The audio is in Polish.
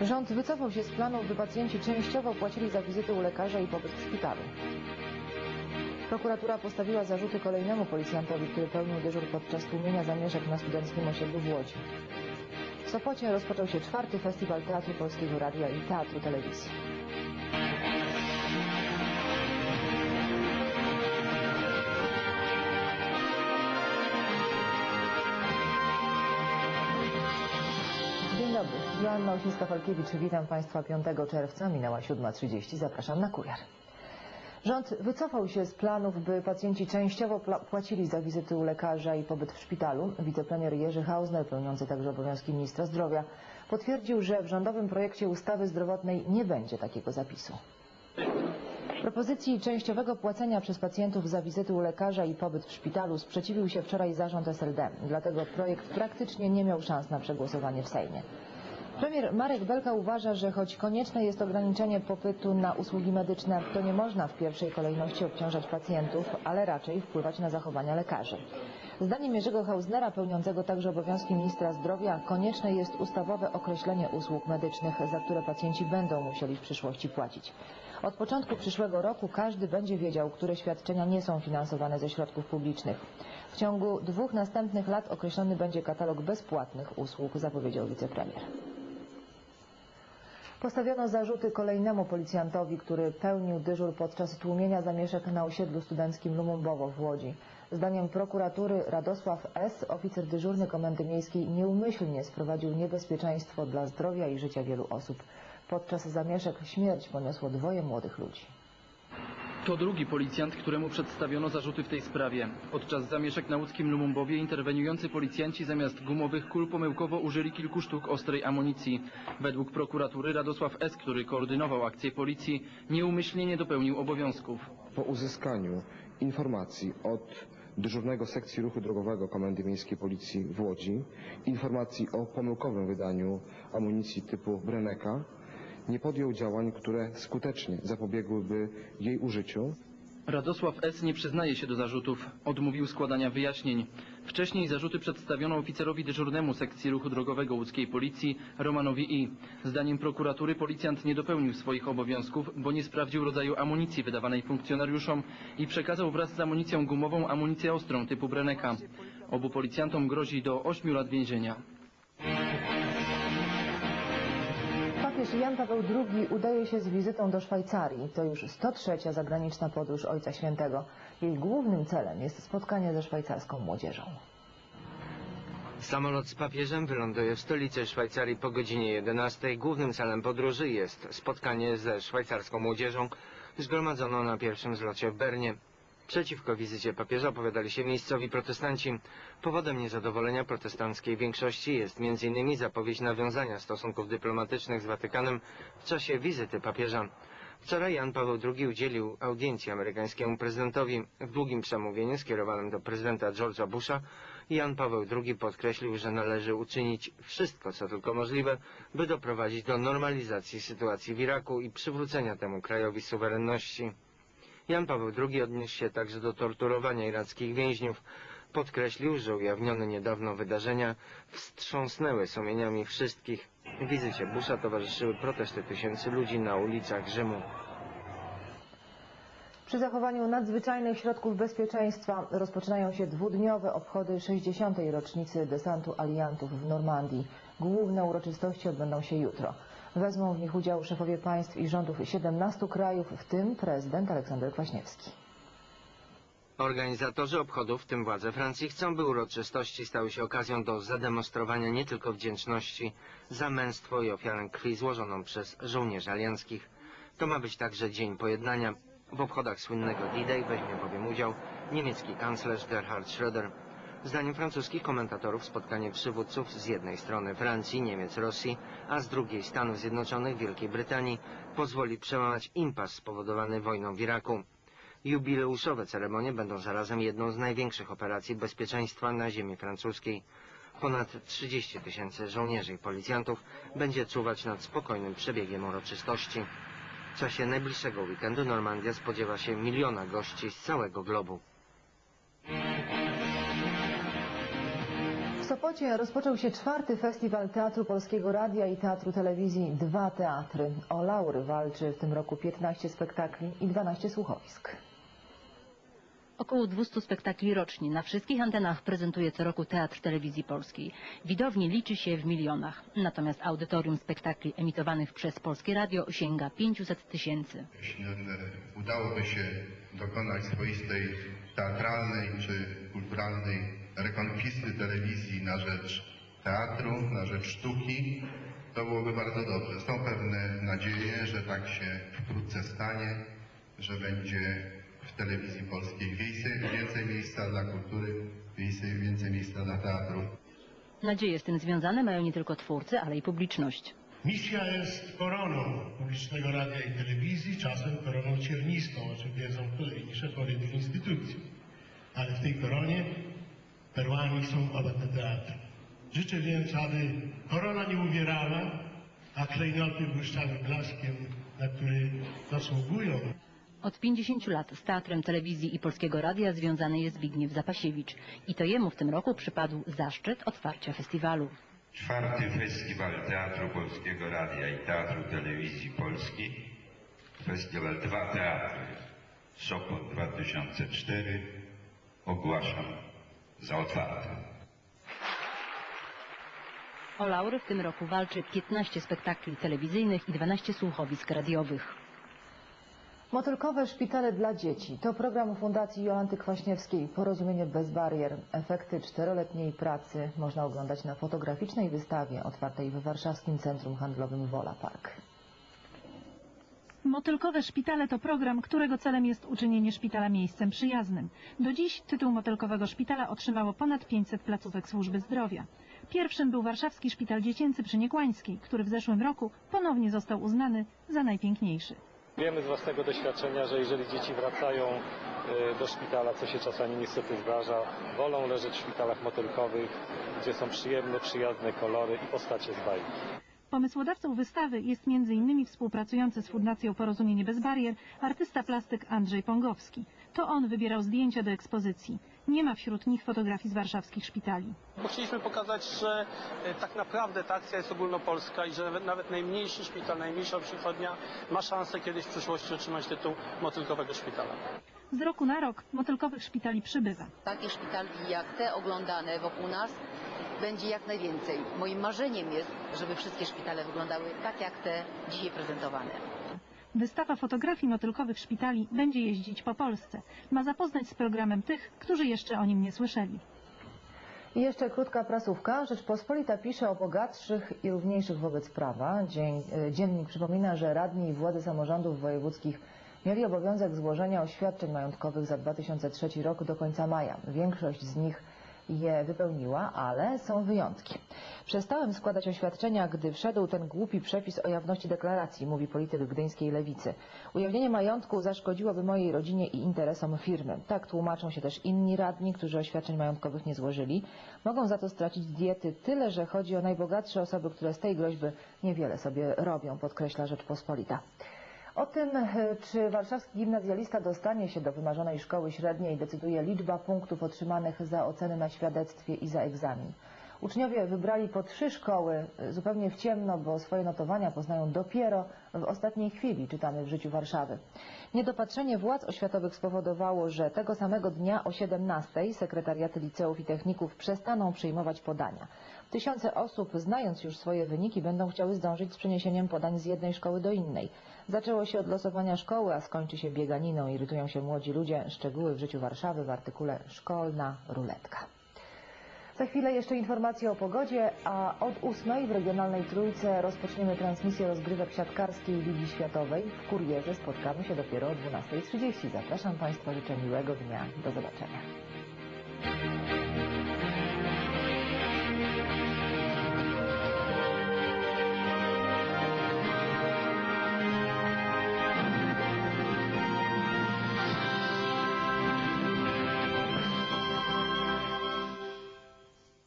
Rząd wycofał się z planów, by pacjenci częściowo płacili za wizyty u lekarza i pobyt w szpitalu. Prokuratura postawiła zarzuty kolejnemu policjantowi, który pełnił dyżur podczas tłumienia zamieszek na studenckim osiedlu w Łodzi. W Sopocie rozpoczął się czwarty festiwal Teatru Polskiego Radia i Teatru Telewizji. Joanna Osińska-Falkiewicz, witam Państwa 5 czerwca, minęła 7.30, zapraszam na kurier. Rząd wycofał się z planów, by pacjenci częściowo płacili za wizyty u lekarza i pobyt w szpitalu. Wicepremier Jerzy Hausner, pełniący także obowiązki ministra zdrowia, potwierdził, że w rządowym projekcie ustawy zdrowotnej nie będzie takiego zapisu. Propozycji częściowego płacenia przez pacjentów za wizyty u lekarza i pobyt w szpitalu sprzeciwił się wczoraj zarząd SLD. Dlatego projekt praktycznie nie miał szans na przegłosowanie w Sejmie. Premier Marek Belka uważa, że choć konieczne jest ograniczenie popytu na usługi medyczne, to nie można w pierwszej kolejności obciążać pacjentów, ale raczej wpływać na zachowania lekarzy. Zdaniem Jerzego Hausnera, pełniącego także obowiązki ministra zdrowia, konieczne jest ustawowe określenie usług medycznych, za które pacjenci będą musieli w przyszłości płacić. Od początku przyszłego roku każdy będzie wiedział, które świadczenia nie są finansowane ze środków publicznych. W ciągu dwóch następnych lat określony będzie katalog bezpłatnych usług, zapowiedział wicepremier. Postawiono zarzuty kolejnemu policjantowi, który pełnił dyżur podczas tłumienia zamieszek na osiedlu studenckim Lumumbowo w Łodzi. Zdaniem prokuratury Radosław S., oficer dyżurny Komendy Miejskiej, nieumyślnie sprowadził niebezpieczeństwo dla zdrowia i życia wielu osób. Podczas zamieszek śmierć poniosło dwoje młodych ludzi. To drugi policjant, któremu przedstawiono zarzuty w tej sprawie. Podczas zamieszek na łódzkim Lumumbowie interweniujący policjanci zamiast gumowych kul pomyłkowo użyli kilku sztuk ostrej amunicji. Według prokuratury Radosław S., który koordynował akcję policji, nieumyślnie nie dopełnił obowiązków. Po uzyskaniu informacji od dyżurnego sekcji ruchu drogowego Komendy Miejskiej Policji w Łodzi, informacji o pomyłkowym wydaniu amunicji typu Breneka, nie podjął działań, które skutecznie zapobiegłyby jej użyciu, Radosław S. nie przyznaje się do zarzutów. Odmówił składania wyjaśnień. Wcześniej zarzuty przedstawiono oficerowi dyżurnemu sekcji ruchu drogowego łódzkiej policji Romanowi I. Zdaniem prokuratury policjant nie dopełnił swoich obowiązków, bo nie sprawdził rodzaju amunicji wydawanej funkcjonariuszom i przekazał wraz z amunicją gumową amunicję ostrą typu Breneka. Obu policjantom grozi do 8 lat więzienia. Papież Jan Paweł II udaje się z wizytą do Szwajcarii. To już 103. zagraniczna podróż Ojca Świętego. Jej głównym celem jest spotkanie ze szwajcarską młodzieżą. Samolot z papieżem wyląduje w stolicy Szwajcarii po godzinie 11. Głównym celem podróży jest spotkanie ze szwajcarską młodzieżą zgromadzoną na pierwszym zlocie w Bernie. Przeciwko wizycie papieża opowiadali się miejscowi protestanci. Powodem niezadowolenia protestanckiej większości jest m.in. zapowiedź nawiązania stosunków dyplomatycznych z Watykanem w czasie wizyty papieża. Wczoraj Jan Paweł II udzielił audiencji amerykańskiemu prezydentowi. W długim przemówieniu skierowanym do prezydenta George'a Busha Jan Paweł II podkreślił, że należy uczynić wszystko, co tylko możliwe, by doprowadzić do normalizacji sytuacji w Iraku i przywrócenia temu krajowi suwerenności. Jan Paweł II odniósł się także do torturowania irackich więźniów. Podkreślił, że ujawnione niedawno wydarzenia wstrząsnęły sumieniami wszystkich. Wizycie Busha towarzyszyły protesty tysięcy ludzi na ulicach Rzymu. Przy zachowaniu nadzwyczajnych środków bezpieczeństwa rozpoczynają się dwudniowe obchody 60. rocznicy desantu aliantów w Normandii. Główne uroczystości odbędą się jutro. Wezmą w nich udział szefowie państw i rządów 17 krajów, w tym prezydent Aleksander Kwaśniewski. Organizatorzy obchodów, w tym władze Francji, chcą, by uroczystości stały się okazją do zademonstrowania nie tylko wdzięczności za męstwo i ofiarę krwi złożoną przez żołnierzy alianckich. To ma być także Dzień Pojednania. W obchodach słynnego D-Day weźmie bowiem udział niemiecki kanclerz Gerhard Schröder. Zdaniem francuskich komentatorów spotkanie przywódców z jednej strony Francji, Niemiec, Rosji, a z drugiej Stanów Zjednoczonych, Wielkiej Brytanii pozwoli przełamać impas spowodowany wojną w Iraku. Jubileuszowe ceremonie będą zarazem jedną z największych operacji bezpieczeństwa na ziemi francuskiej. Ponad 30 tysięcy żołnierzy i policjantów będzie czuwać nad spokojnym przebiegiem uroczystości. W czasie najbliższego weekendu Normandia spodziewa się miliona gości z całego globu. W Sopocie rozpoczął się czwarty festiwal Teatru Polskiego Radia i Teatru Telewizji Dwa Teatry. O laury walczy w tym roku 15 spektakli i 12 słuchowisk. Około 200 spektakli rocznie na wszystkich antenach prezentuje co roku Teatr Telewizji Polskiej. Widowni liczy się w milionach, natomiast audytorium spektakli emitowanych przez Polskie Radio sięga 500 tysięcy. Jeśli udałoby się dokonać swoistej teatralnej czy kulturalnej rekonkwisty telewizji na rzecz teatru, na rzecz sztuki, to byłoby bardzo dobrze. Są pewne nadzieje, że tak się wkrótce stanie, że będzie w telewizji polskiej więcej, więcej miejsca dla kultury, więcej, więcej miejsca dla teatru. Nadzieje z tym związane mają nie tylko twórcy, ale i publiczność. Misja jest koroną publicznego radia i telewizji, czasem koroną ciernistą, o czym wiedzą kolejni szefowie tych instytucji. Ale w tej koronie perłami są oba te teatry. Życzę więc, aby korona nie uwierała, a klejnoty błyszczały blaskiem, na który zasługują. Od 50 lat z Teatrem Telewizji i Polskiego Radia związany jest Zbigniew Zapasiewicz i to jemu w tym roku przypadł zaszczyt otwarcia festiwalu. Czwarty Festiwal Teatru Polskiego Radia i Teatru Telewizji Polskiej. Festiwal Dwa Teatry. Sopot 2004. Ogłaszam za otwarty. O laury w tym roku walczy 15 spektakli telewizyjnych i 12 słuchowisk radiowych. Motylkowe szpitale dla dzieci to program Fundacji Jolanty Kwaśniewskiej Porozumienie bez barier. Efekty czteroletniej pracy można oglądać na fotograficznej wystawie otwartej w warszawskim Centrum Handlowym Wola Park. Motylkowe Szpitale to program, którego celem jest uczynienie szpitala miejscem przyjaznym. Do dziś tytuł Motylkowego Szpitala otrzymało ponad 500 placówek służby zdrowia. Pierwszym był Warszawski Szpital Dziecięcy przy Niekłańskiej, który w zeszłym roku ponownie został uznany za najpiękniejszy. Wiemy z własnego doświadczenia, że jeżeli dzieci wracają y, do szpitala, co się czasami niestety zdarza, wolą leżeć w szpitalach motylkowych, gdzie są przyjemne, przyjazne kolory i postacie z bajki. Pomysłodawcą wystawy jest m.in. współpracujący z Fundacją Porozumienie bez barier artysta plastyk Andrzej Pongowski. To on wybierał zdjęcia do ekspozycji. Nie ma wśród nich fotografii z warszawskich szpitali. Bo chcieliśmy pokazać, że e, tak naprawdę ta akcja jest ogólnopolska i że nawet- nawet najmniejszy szpital, najmniejsza przychodnia ma szansę kiedyś w przyszłości otrzymać tytuł motylkowego szpitala. Z roku na rok motylkowych szpitali przybywa. Takich szpitali jak te oglądane wokół nas będzie jak najwięcej. Moim marzeniem jest, żeby wszystkie szpitale wyglądały tak jak te dzisiaj prezentowane. Wystawa fotografii motylkowych szpitali będzie jeździć po Polsce. Ma zapoznać z programem tych, którzy jeszcze o nim nie słyszeli. I jeszcze krótka prasówka. Rzeczpospolita pisze o bogatszych i równiejszych wobec prawa. Dzień, e, dziennik przypomina, że radni i władze samorządów wojewódzkich mieli obowiązek złożenia oświadczeń majątkowych za 2003 rok do końca maja. Większość z nich je wypełniła, ale są wyjątki. Przestałem składać oświadczenia, gdy wszedł ten głupi przepis o jawności deklaracji, mówi polityk gdyńskiej lewicy. Ujawnienie majątku zaszkodziłoby mojej rodzinie i interesom firmy. Tak tłumaczą się też inni radni, którzy oświadczeń majątkowych nie złożyli. Mogą za to stracić diety tyle, że chodzi o najbogatsze osoby, które z tej groźby niewiele sobie robią, podkreśla Rzeczpospolita. O tym, e, czy warszawski gimnazjalista dostanie się do wymarzonej szkoły średniej, decyduje liczba punktów otrzymanych za oceny na świadectwie i za egzamin. Uczniowie wybrali po trzy szkoły e, zupełnie w ciemno, bo swoje notowania poznają dopiero w ostatniej chwili, czytamy w życiu Warszawy. Niedopatrzenie władz oświatowych spowodowało, że tego samego dnia o 17 sekretariaty liceów i techników przestaną przyjmować podania. Tysiące osób, znając już swoje wyniki, będą chciały zdążyć z przeniesieniem podań z jednej szkoły do innej. Zaczęło się od losowania szkoły, a skończy się bieganiną. Irytują się młodzi ludzie. Szczegóły w życiu Warszawy w artykule Szkolna ruletka. Za chwilę jeszcze informacje o pogodzie, a od ósmej w regionalnej trójce rozpoczniemy transmisję rozgrywek siatkarskiej Ligi Światowej. W kurierze spotkamy się dopiero o 12.30. Zapraszam Państwa, życzę miłego dnia. Do zobaczenia.